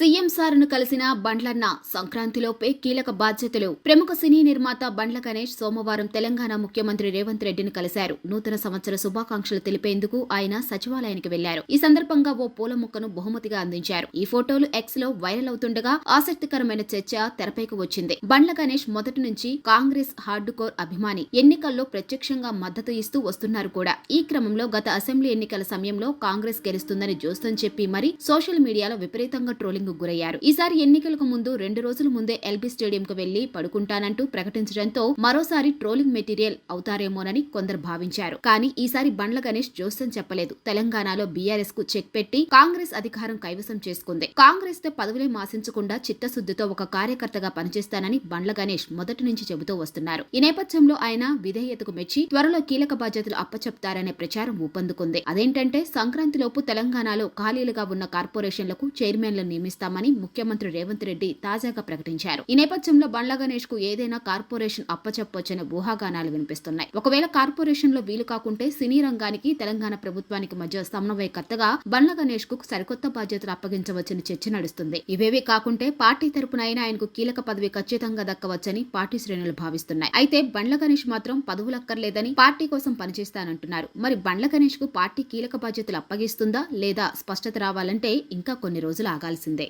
CM సార్ను కలిసిన బండ్లన్న సంక్రాంతిలోపే కీలక బాధ్యతలు. ప్రముఖ సినీ నిర్మాత బండ్ల గణేష్ సోమవారం తెలంగాణ ముఖ్యమంత్రి రేవంత్ రెడ్డిని కలిశారు. నూతన సంవత్సర శుభాకాంక్షలు తెలిపేందుకు ఆయన సచివాలయానికి వెళ్ళారు. ఈ సందర్భంగా ఓ పూల మొక్కను బహుమతిగా అందించారు. ఈ ఫోటోలు ఎక్స్లో వైరల్ అవుతుండగా ఆసక్తికరమైన చర్చ తెరపైకి వచ్చింది. బండ్ల గణేష్ మొదటి నుంచి కాంగ్రెస్ హార్డ్ కోర్ అభిమాని. ఎన్నికల్లో ప్రత్యక్షంగా మద్దతు ఇస్తూ వస్తున్నారు కూడా. ఈ క్రమంలో గత అసెంబ్లీ ఎన్నికల సమయంలో కాంగ్రెస్ గెలుస్తుందని జోస్తం చెప్పి మరి సోషల్ మీడియాలో విపరీతంగా ట్రోలింగ్ గురయ్యారు. ఈసారి ఎన్నికలకు ముందు రెండు రోజుల ముందే ఎల్బీ స్టేడియం కు వెళ్ళి పడుకుంటానంటూ ప్రకటించడంతో మరోసారి ట్రోలింగ్ మెటీరియల్ అవుతారేమోనని కొందరు భావించారు. కానీ ఈసారి బండ్ల గణేష్ జోస్యం చెప్పలేదు. తెలంగాణలో బీఆర్ఎస్కు చెక్ పెట్టి కాంగ్రెస్ అధికారం కైవసం చేసుకుంది. కాంగ్రెస్తో పదవులే మాసించకుండా చిత్తశుద్ధితో ఒక కార్యకర్తగా పనిచేస్తానని బండ్ల గణేష్ మొదటి నుంచి చెబుతూ వస్తున్నారు. ఈ నేపథ్యంలో ఆయన విధేయతకు మెచ్చి త్వరలో కీలక బాధ్యతలు అప్పచెప్తారనే ప్రచారం ఊపందుకుంది. అదేంటంటే సంక్రాంతిలోపు తెలంగాణలో ఖాళీలుగా ఉన్న కార్పొరేషన్లకు చైర్మన్లను ఇస్తామని ముఖ్యమంత్రి రేవంత్ రెడ్డి తాజాగా ప్రకటించారు. ఈ నేపథ్యంలో బండ్ల గణేష్కు ఏదైనా కార్పొరేషన్ అప్పచెప్పొచ్చనే ఊహాగానాలు వినిపిస్తున్నాయి. ఒకవేళ కార్పొరేషన్లో వీలు కాకుంటే సినీ రంగానికి తెలంగాణ ప్రభుత్వానికి మధ్య సమన్వయకర్తగా బండ్ల గణేష్కు సరికొత్త బాధ్యతలు అప్పగించవచ్చని చర్చ నడుస్తుంది. ఇవేవి కాకుంటే పార్టీ తరపున అయినా ఆయనకు కీలక పదవి ఖచ్చితంగా దక్కవచ్చని పార్టీ శ్రేణులు భావిస్తున్నాయి. అయితే బండ్ల గణేష్ మాత్రం పదవులక్కర్లేదని పార్టీ కోసం పనిచేస్తానంటున్నారు. మరి బండ్ల గణేష్కు పార్టీ కీలక బాధ్యతలు అప్పగిస్తుందా లేదా స్పష్టత రావాలంటే ఇంకా కొన్ని రోజులు ఆగాల్సిందే.